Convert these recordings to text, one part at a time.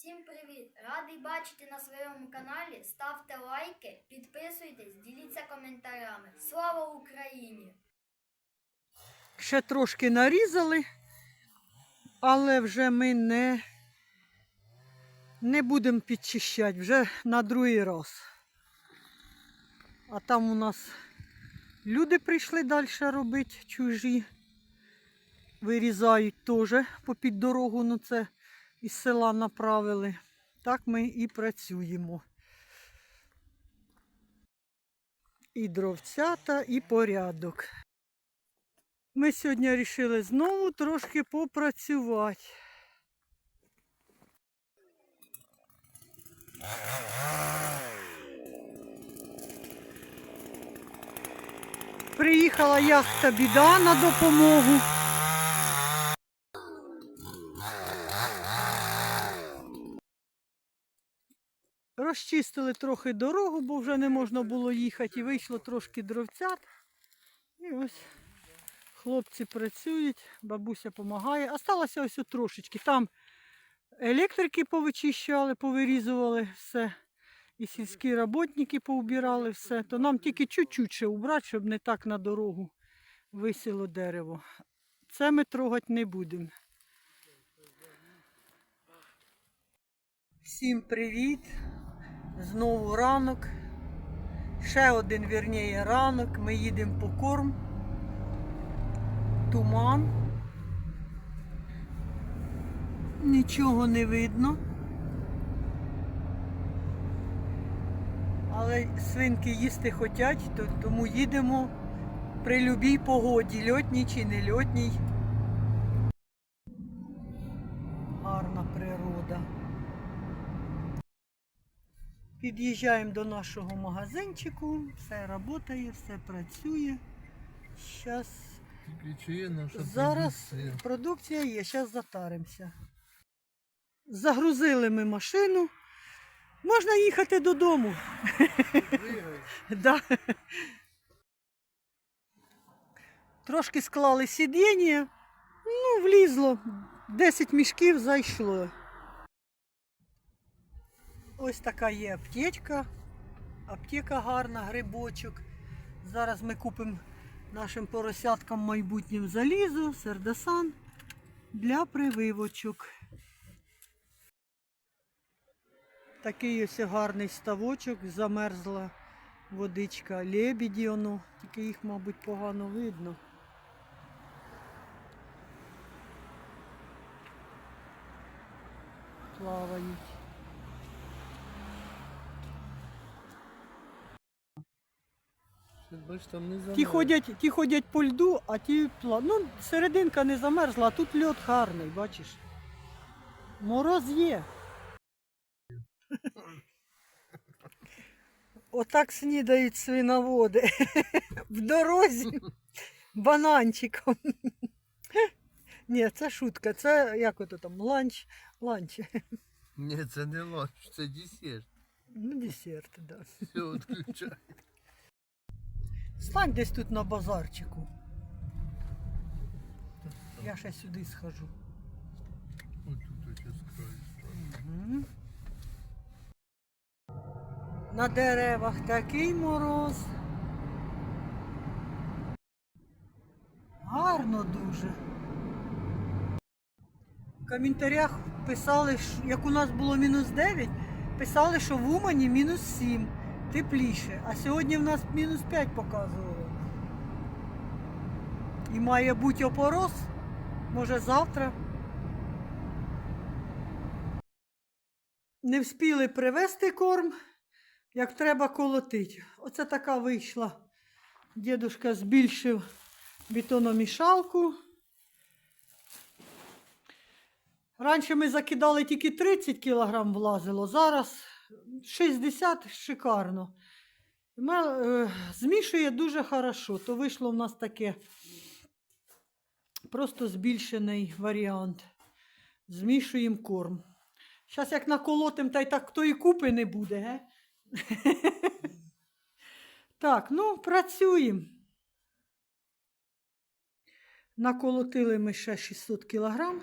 Всім привіт! Радий бачити на своєму каналі. Ставте лайки, підписуйтесь, діліться коментарями. Слава Україні! Ще трошки нарізали, але вже ми не, не будемо підчищати вже на другий раз. А там у нас люди прийшли далі робити чужі. Вирізають теж попід дорогу, ну це із села направили. Так ми і працюємо. І дровцята, і порядок. Ми сьогодні вирішили знову трошки попрацювати. Приїхала яхта біда на допомогу. Розчистили трохи дорогу, бо вже не можна було їхати, і вийшло трошки дровцят. І ось Хлопці працюють, бабуся допомагає. Осталося ось трошечки. Там електрики повичищали, повирізували все. І сільські роботники поубирали все. То нам тільки чуть-чуть убрати, щоб не так на дорогу висіло дерево. Це ми трогати не будемо. Всім привіт! Знову ранок. Ще один вірніє ранок. Ми їдемо по корм туман. Нічого не видно. Але свинки їсти хочуть, тому їдемо при любій погоді, льотній чи не Під'їжджаємо до нашого магазинчику, все працює, все працює. Наша Зараз продукція. продукція є, зараз затаримося. Загрузили ми машину. Можна їхати додому. Да. Трошки склали сидіння. Ну, влізло. 10 мішків зайшло. Ось така є аптечка. Аптека гарна, грибочок. Зараз ми купимо нашим поросяткам майбутнім залізо, сердосан для прививочок. Такий ось гарний ставочок, замерзла водичка лебеді, воно, тільки їх, мабуть, погано видно. Плавають. Бач, там не Ті ходять, ті ходять по льду, а ті пла... Ну, серединка не замерзла, а тут льод гарний, бачиш. Мороз є. Отак снідають свиноводи. В дорозі бананчиком. Ні, це шутка, це як ото там, ланч, ланч. Ні, це не ланч, це десерт. Ну, десерт, так. Да. Все, відключай. Стань десь тут на базарчику. Я ще сюди схожу. Отут ось з краю. Мгм. На деревах такий мороз. Гарно дуже. В коментарях писали, що- як у нас було мінус 9, писали, що в Умані мінус 7, тепліше. А сьогодні в нас мінус 5 показувало. І має бути опорос. Може завтра. Не вспіли привезти корм, як треба колотити. Оце така вийшла. Дідушка збільшив бетономішалку. Раніше ми закидали тільки 30 кг влазило, зараз 60 шикарно. Е, змішує дуже хорошо, то вийшло в нас таке просто збільшений варіант. Змішуємо корм. Зараз як наколотим, та й так хто і купи не буде, ге? так, ну, працюємо. Наколотили ми ще 600 кілограм.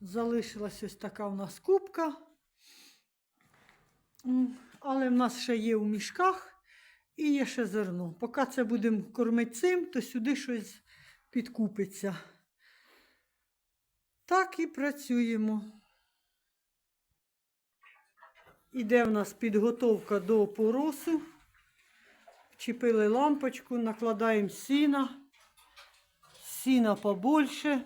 Залишилась ось така у нас кубка. Але в нас ще є у мішках і є ще зерно. Поки це будемо кормити цим, то сюди щось підкупиться. Так і працюємо. Іде в нас підготовка до опоросу. Вчепили лампочку, накладаємо сіна. Сіна побольше.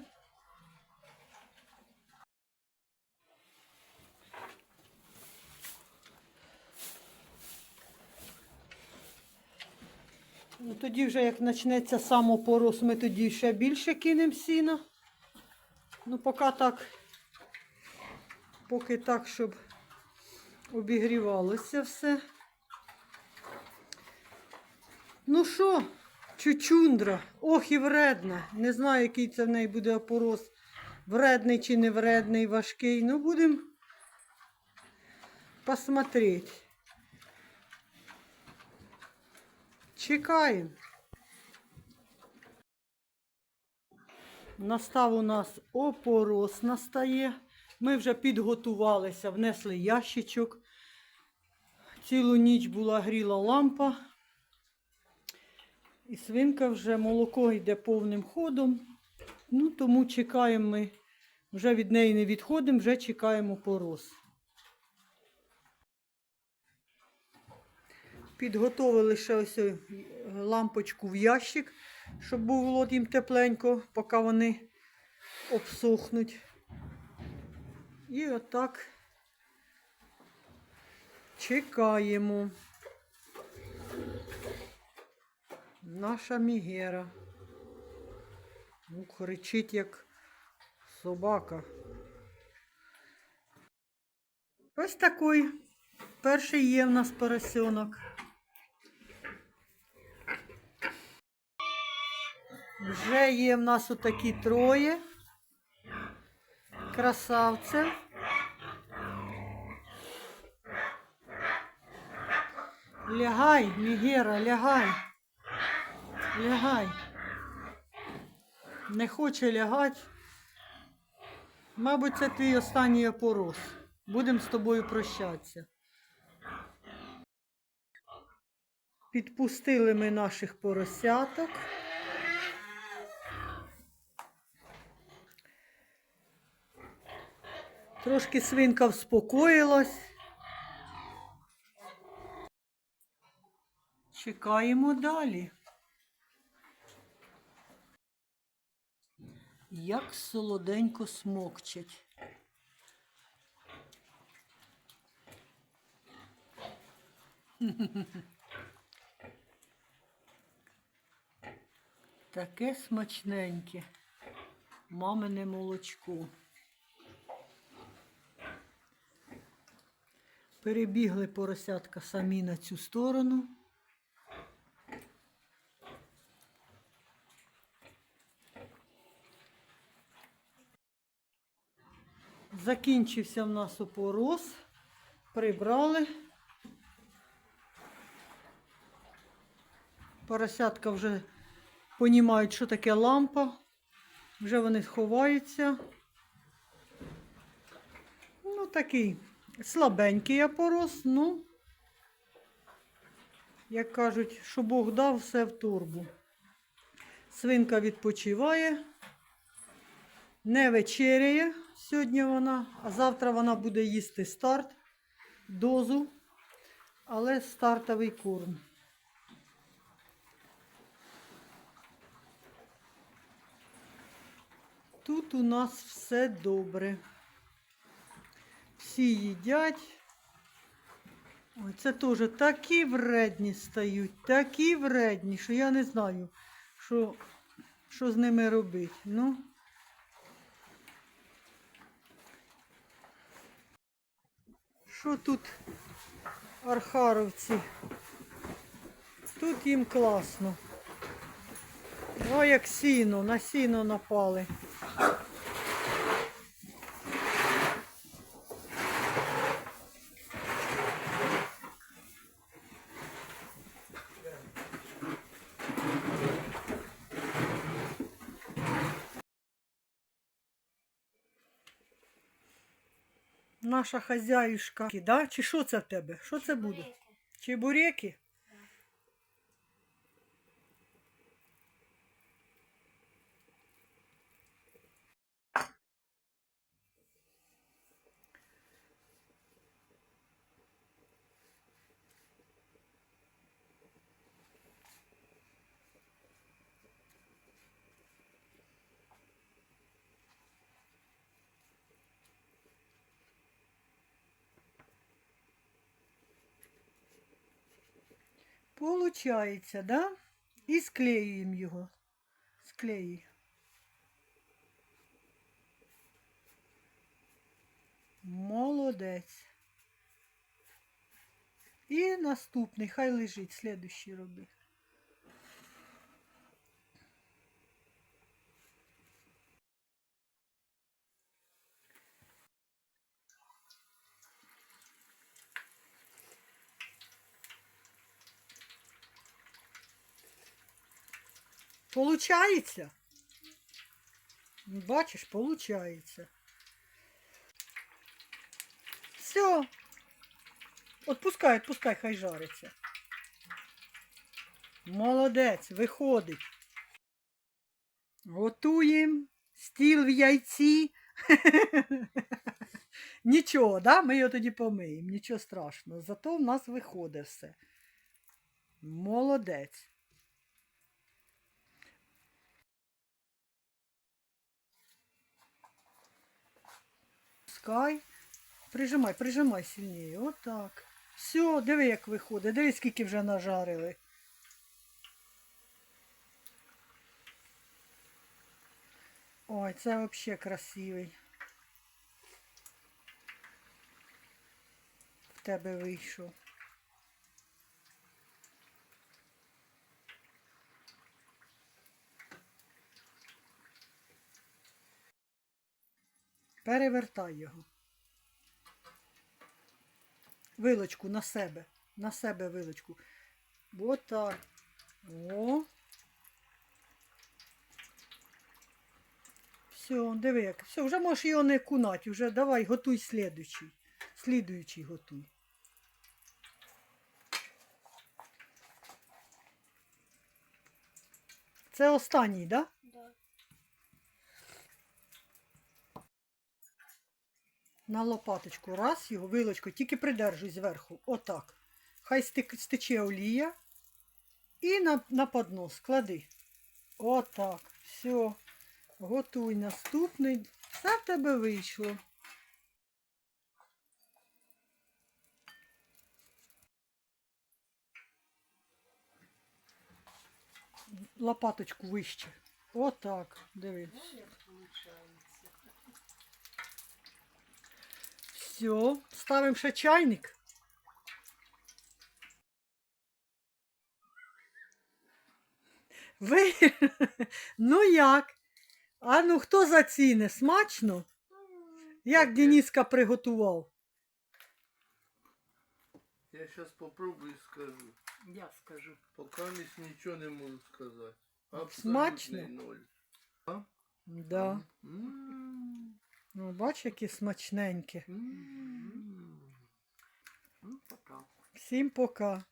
Ну, тоді вже як почнеться сам опорос, ми тоді ще більше кинемо сіна. Ну, поки так, поки так, щоб обігрівалося все. Ну що, чучундра, ох і вредна. Не знаю, який це в неї буде опорос. Вредний чи не вредний, важкий. Ну, будемо посмотреть. Чекаємо. Настав у нас опорос настає. Ми вже підготувалися, внесли ящичок. Цілу ніч була гріла лампа. І свинка вже молоко йде повним ходом. Ну, тому чекаємо ми. Вже від неї не відходимо, вже чекаємо порос. Підготовили ще ось е, лампочку в ящик, щоб було їм тепленько, поки вони обсохнуть. І отак чекаємо. Наша мігера. Ну, кричить, як собака. Ось такий. Перший є в нас поросенок. Вже є в нас отакі троє. Красавців. Лягай, Мігера, лягай. Лягай. Не хоче лягати. Мабуть, це твій останній опорос. Будемо з тобою прощатися. Підпустили ми наших поросяток. Трошки свинка вспокоїлась. Чекаємо далі. Як солоденько смокчить. Таке смачненьке. Мамине молочко. Перебігли поросятка самі на цю сторону. Закінчився в нас опорос. Прибрали. Поросятка вже понімають, що таке лампа. Вже вони ховаються. Ну, такий слабенький опорос, ну, як кажуть, що Бог дав, все в турбу. Свинка відпочиває, не вечеряє сьогодні вона, а завтра вона буде їсти старт, дозу, але стартовий корм. Тут у нас все добре. Всі їдять. Ой, це теж такі вредні стають, такі вредні, що я не знаю, що, що з ними робити. Ну. Що тут архаровці? Тут їм класно. О, як сіно, на сіно напали. Наша хазяюшка. Да? Чи що це в тебе? Що це буде? Чебуреки. Получається, да? І склеюємо його. Склеї. Молодець. І наступний, хай лежить, слідущий роби. Получається? Бачиш, получається. Все. Отпускай, отпускай, хай жариться. Молодець, виходить. Готуємо стіл в яйці. Нічого, да? ми його тоді помиємо, нічого страшного. Зато в нас виходить все. Молодець. Пускай. Прижимай, прижимай сильніше. Отак. Все, диви, як виходить. Диви, скільки вже нажарили. Ой, це взагалі красивий. В тебе вийшов. Перевертай його. Вилочку на себе. На себе вилочку. Вот так. О. Все, диви як. Все, вже можеш його не кунати. Вже давай, готуй слідуючий. Слідуючий готуй. Це останній, так? Да? На лопаточку. Раз його вилочкою, тільки придержуй зверху. Отак. Хай стече олія. І на, на поднос клади. Отак. Все. Готуй наступний. Все в тебе вийшло. Лопаточку вище. Отак. Диви. Все, ставимо ще чайник. Ви, ну як? А ну хто заціни? Смачно? Як Дениска приготував? Я зараз попробую і скажу. Я скажу. Поки місь нічого не можу сказати. Смачно? Абсолютний ноль. Да. М. Ну, бач, які смачненькі. М. Всім пока.